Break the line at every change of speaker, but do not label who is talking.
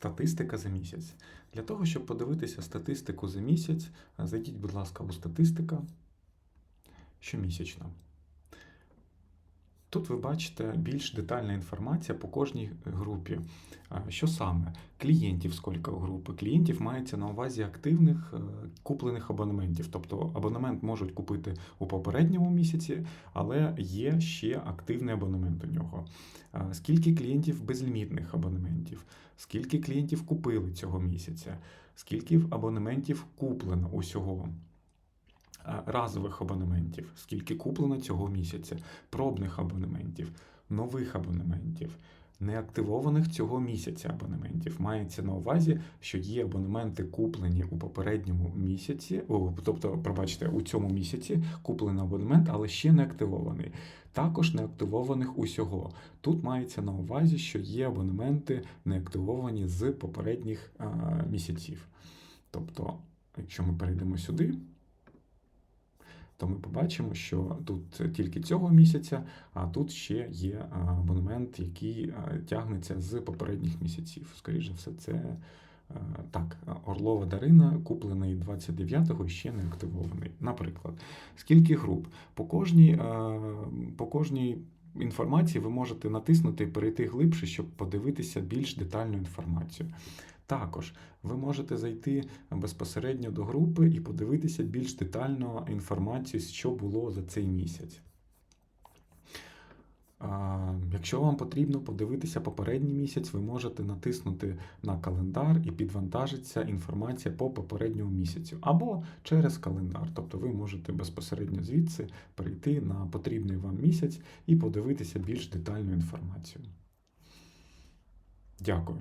Статистика за місяць. Для того, щоб подивитися статистику за місяць, зайдіть, будь ласка, у статистика щомісячна. Тут ви бачите більш детальна інформація по кожній групі. Що саме? Клієнтів скільки у групи. Клієнтів мається на увазі активних е, куплених абонементів. Тобто абонемент можуть купити у попередньому місяці, але є ще активний абонемент у нього. Скільки клієнтів безлімітних абонементів, скільки клієнтів купили цього місяця, скільки абонементів куплено усього. Разових абонементів, скільки куплено цього місяця, пробних абонементів, нових абонементів, неактивованих цього місяця абонементів. Мається на увазі, що є абонементи куплені у попередньому місяці, тобто, пробачте, у цьому місяці куплений абонемент, але ще не активований. Також не активованих усього. Тут мається на увазі, що є абонементи не активовані з попередніх а, місяців. Тобто, якщо ми перейдемо сюди, то ми побачимо, що тут тільки цього місяця, а тут ще є абонемент, який тягнеться з попередніх місяців. Скоріше все, це так, Орлова Дарина, куплений 29-го і ще не активований. Наприклад, скільки груп? По кожній, по кожній інформації ви можете натиснути і перейти глибше, щоб подивитися більш детальну інформацію. Також ви можете зайти безпосередньо до групи і подивитися більш детально інформацію, що було за цей місяць. Якщо вам потрібно подивитися попередній місяць, ви можете натиснути на календар і підвантажиться інформація по попередньому місяцю або через календар. Тобто ви можете безпосередньо звідси перейти на потрібний вам місяць і подивитися більш детальну інформацію. Дякую.